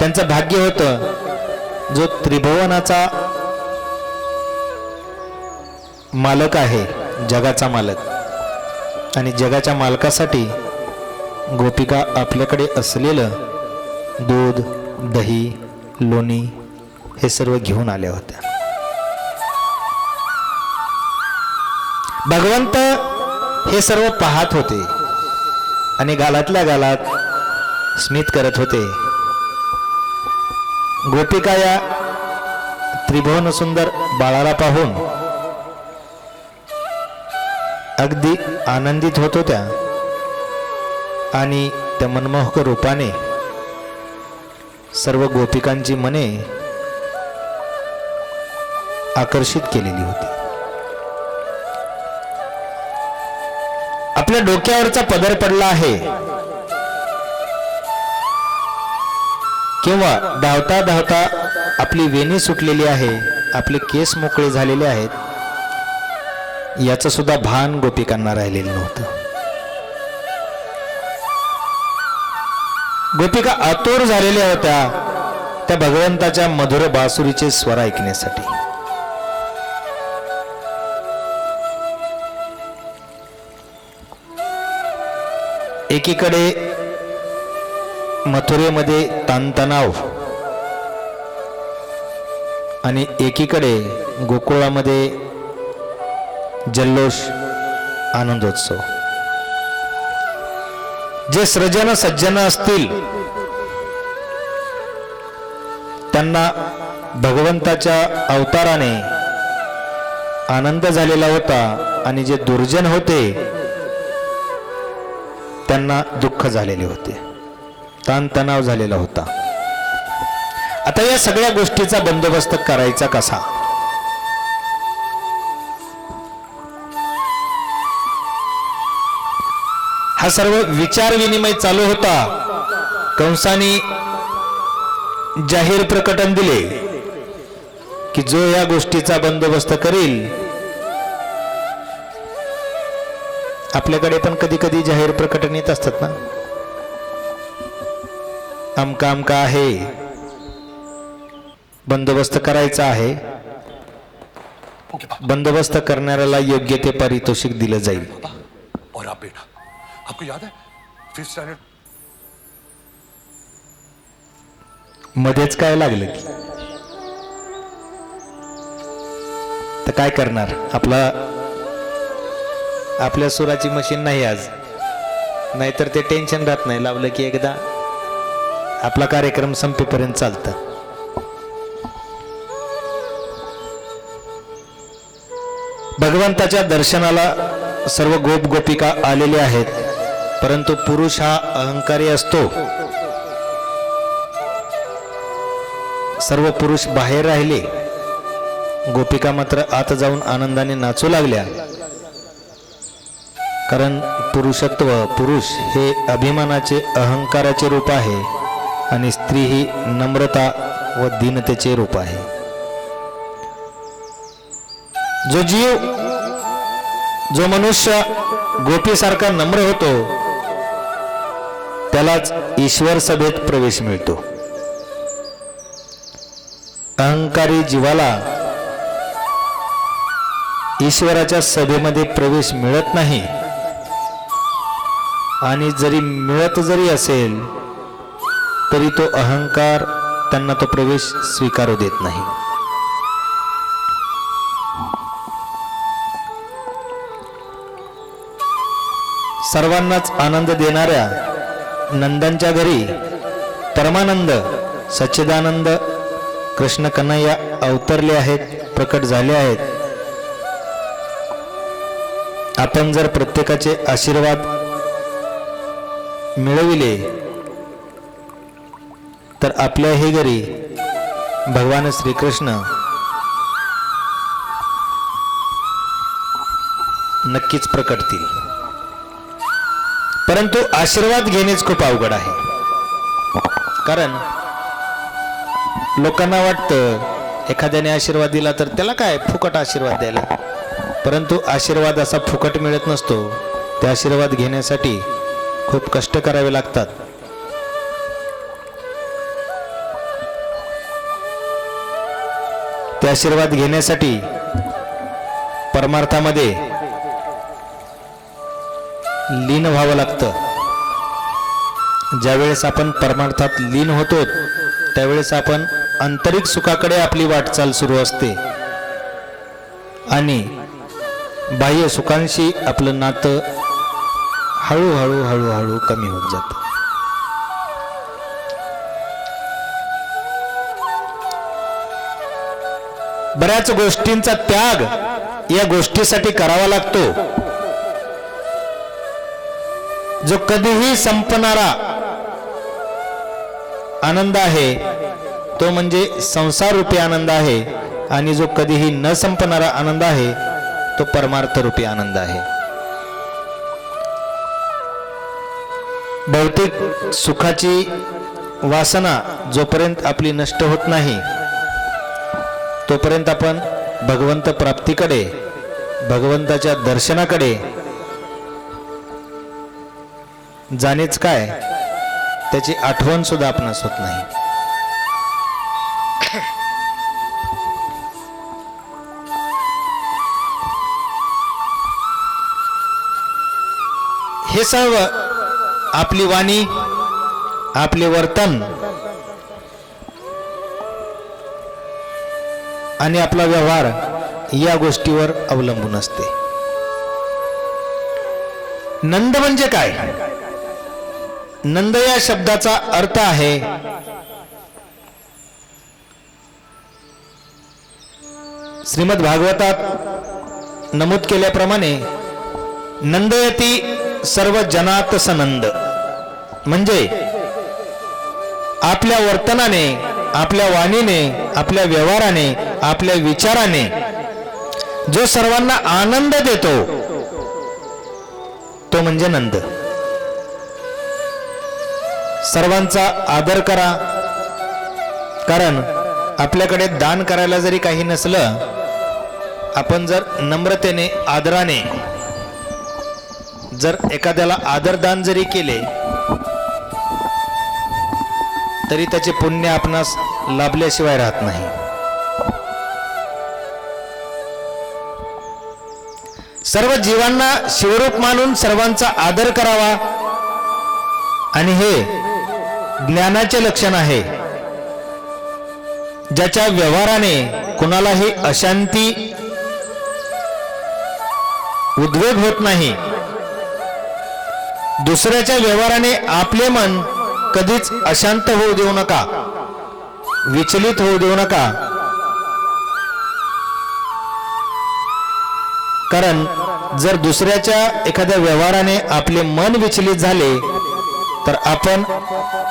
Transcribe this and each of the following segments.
त्यांचं भाग्य होतं. जो त्रिभुवनाचा मालक आहे जगाचा मालक. आणि जगाच्या मालकासाठी गोपिका आपल्याकडे असलेलं दूध दही लोणी हे सर्व घेऊन आल्या होत्या. भगवंत हे सर्व पाहत होते आणि गालातल्या गालात स्मित करत होते. गोपिका या त्रिभुवन सुंदर बाळाला पाहून अगदी आनंदित होत होत्या आणि त्या मनमोहक रूपाने सर्व गोपिकांची मने आकर्षित केलेली होती. आपल्या डोक्यावरचा पदर पडला आहे. किंवा धावता धावता आपली वेणी सुटलेली आहे आपले केस मोकळे झालेले आहेत याचं सुद्धा भान गोपिकांना राहिलेलं नव्हतं. गोपिका आतुर झालेल्या होत्या त्या भगवंताच्या मधुर बासुरीचे स्वर ऐकण्यासाठी. एकीकडे मथुरेमध्ये ताणतणाव आणि एकीकडे गोकुळामध्ये जल्लोष आनंदोत्सव. जे सृजन सज्जन असतील त्यांना भगवंताच्या अवताराने आनंद झालेला होता आणि जे दुर्जन होते त्यांना दुःख झालेले होते. ताणतणाव झालेला होता. आता या सगळ्या गोष्टीचा बंदोबस्त करायचा कसा? हा सर्व विचार विनिमय चालू होता. कंसाने जाहीर प्रकटन दिले की जो या गोष्टीचा बंदोबस्त करील आपल्याकडे पण कधी कधी जाहीर प्रकटन येत असतात ना? अमका अमका आहे? बंदोबस्त करायचा आहे. बंदोबस्त करणाऱ्याला योग्य ते पारितोषिक दिलं जाईल. और आप बेटा आपको याद है? फिफ्थ स्टैंडर्ड मध्येच काय लागलं की? तर काय करणार? आपला आपल्या सुराची मशीन नाही आज. नाहीतर ते टेन्शन राहत नाही. लावलं की एकदा आपला कार्यक्रम संपेपर्यंत चालतं. भगवंताच्या दर्शनाला सर्व गोप गोपिका आलेले आहेत परंतु पुरुष हा अहंकारी असतो. सर्व पुरुष बाहेर राहिले. गोपिका मात्र आत जाऊन आनंदाने नाचू लागल्या. कारण पुरुषत्व पुरुष हे अभिमानाचे अहंकाराचे रूप आहे. आणि स्त्री ही नम्रता व दीनतेचे रूप आहे. जो जीव जो मनुष्य गोपीसारखा नम्र होतो त्यालाच ईश्वर सभेत प्रवेश मिळतो. अहंकारी जीवाला ईश्वराच्या सभेमध्ये प्रवेश मिळत नाही. आणि जरी मिळत जरी असेल तरी तो अहंकार त्यांना तो प्रवेश स्वीकारू देत नाही. सर्वांनाच आनंद देणाऱ्या नंदांच्या घरी परमानंद सच्चिदानंद कृष्ण कन्हैया अवतरले आहेत प्रकट झाले आहेत. आपण जर प्रत्येकाचे आशीर्वाद मिळविले तर आपल्या हे घरी भगवान श्रीकृष्ण नक्कीच प्रकटतील. परंतु आशीर्वाद घेणेच खूप अवघड आहे. कारण लोकांना वाटतं एखाद्याने आशीर्वाद दिला तर त्याला काय फुकट आशीर्वाद द्यायला? परंतु आशीर्वाद असा फुकट मिळत नसतो ते आशीर्वाद घेण्यासाठी खूप कष्ट करावे लागतात. ते आशीर्वाद घेण्यासाठी परमार्थामध्ये लीन व्हावं लागतं. ज्यावेळेस आपण परमार्थात लीन होतो त्यावेळेस आपण आंतरिक सुखाकडे आपली वाटचाल सुरू असते. आणि बाह्य सुखांशी आपलं नातं हळूहळू हळूहळू कमी होत जातं. बऱ्याच गोष्टींचा त्याग या गोष्टीसाठी करावा लागतो. जो कधीही संपणारा आनंद आहे तो म्हणजे संसार रूपी आनंद आहे आणि जो कधीही न संपणारा आनंद आहे तो परमार्थ रूपी आनंद आहे. भौतिक सुखाची वासना जोपर्यंत आपली नष्ट होत नाही तोपर्यंत आपण भगवंत प्राप्तीकडे भगवंताच्या दर्शनाकडे जाणेच काय त्याची आठवण सुद्धा आपणास होत नाही. हे सर्व आपली वाणी आपले वर्तन आणि आपला व्यवहार या गोष्टीवर अवलंबून असते. नंद म्हणजे काय? नंद या शब्दाचा अर्थ आहे श्रीमद भागवतात नमूद केल्याप्रमाणे नंदयती सर्व जनात सनंद म्हणजे आपल्या वर्तनाने आपल्या वाणीने आपल्या व्यवहाराने आपल्या विचाराने जो सर्वांना आनंद देतो तो म्हणजे नंद. सर्वांचा आदर करा. कारण आपल्याकडे दान करायला जरी काही नसलं आपण जर नम्रतेने आदराने जर एखाद्याला आदरदान जरी केले तरी त्याचे पुण्य आपणास लाभल्याशिवाय राहत नाही. सर्व जीवांना शिवरूप मानून सर्वांचा आदर करावा. आणि हे ज्ञानाचे लक्षण आहे. ज्याच्या व्यवहाराने कुणालाही अशांती उद्वेग होत नाही. दुसऱ्याच्या व्यवहाराने आपले मन कधीच अशांत होऊ देऊ नका. विचलित होऊ देऊ नका. कारण जर दुसऱ्याच्या एखाद्या व्यवहाराने आपले मन विचलित झाले तर आपण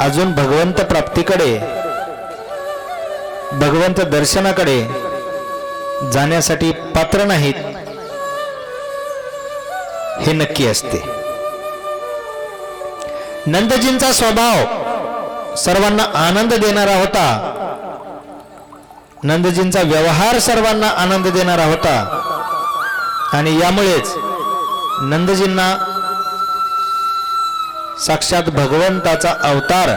अजून भगवंत प्राप्तीकडे भगवंत दर्शनाकडे जाण्यासाठी पात्र नाहीत हे नक्की असते. नंदजींचा स्वभाव सर्वांना आनंद देणारा होता. नंदजींचा व्यवहार सर्वांना आनंद देणारा होता. आणि यामुळेच नंदजींना साक्षात भगवंताचा अवतार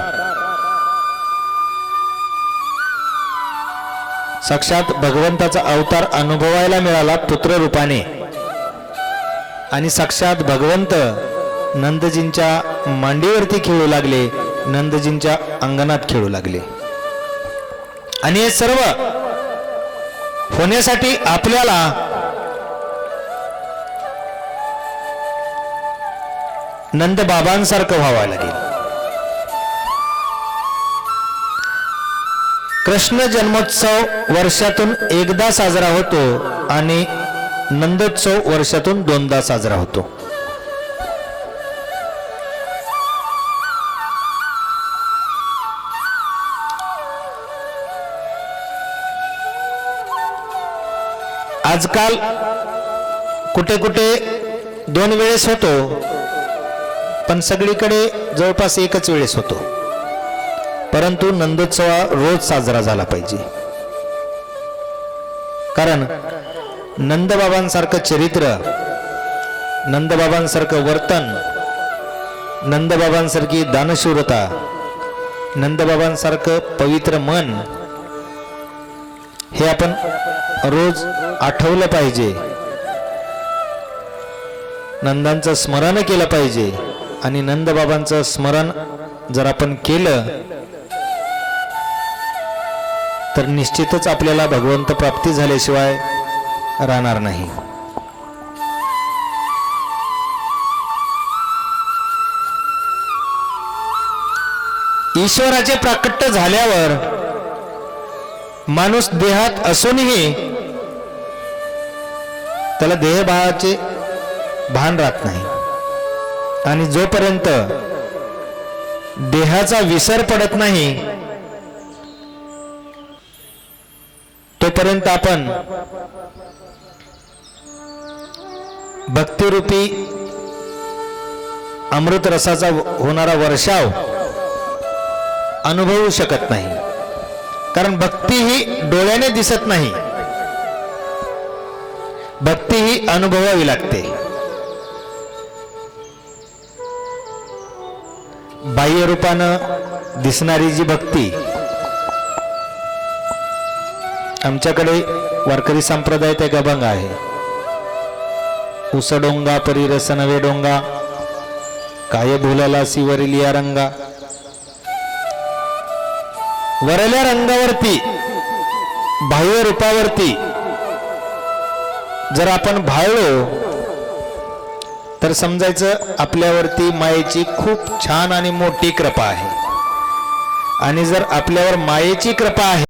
साक्षात भगवंताचा अवतार अनुभवायला मिळाला पुत्र रूपाने आणि साक्षात भगवंत नंदजींच्या मांडीवरती खेळू लागले नंदजींच्या अंगणात खेळू लागले. आणि हे सर्व होण्यासाठी आपल्याला नंद बाबांसारखं व्हावं लागेल कृष्ण जन्मोत्सव वर्षातून एकदा साजरा होतो आणि नंदोत्सव वर्षातून दोनदा साजरा होतो. आजकाल कुठे कुठे दोन वेळेस होतो पण सगळीकडे जवळपास एकच वेळेस होतो. परंतु नंदोत्सव हा रोज साजरा झाला पाहिजे. कारण नंदबाबांसारखं चरित्र नंदबाबांसारखं वर्तन नंदबाबांसारखी दानशूरता नंदबाबांसारखं पवित्र मन हे आपण रोज आठवलं पाहिजे. नंदांचं स्मरण केलं पाहिजे. आणि नंदबाबांचं स्मरण जर आपण केलं तर निश्चितच आपल्याला भगवंत प्राप्ती झाल्याशिवाय राहणार नाही. ईश्वराचे प्राकट्य झाल्यावर माणूस देहात असूनही त्याला देहभावाचे भान राहत नाही. आणि जोपर्यंत देहाचा विसर पडत नाही तोपर्यंत आपण भक्तिरूपी अमृत रसाचा होणारा वर्षाव अनुभवू शकत नाही. कारण भक्ती ही डोळ्याने दिसत नाही. भक्ती ही अनुभवावी लागते. बाह्य रूपानं दिसणारी जी भक्ती आमच्याकडे वारकरी संप्रदाय ते गभंग आहे. उसडोंगा परिरस नवे डोंगा काय भुलाला सिवरील या रंगा. वरल्या रंगावरती बाह्य रूपावरती जर आपण भाळलो तर समजायचं आपल्यावरती मायेची खूप छान आणि मोठी कृपा आहे. आणि जर आपल्यावर मायेची कृपा आहे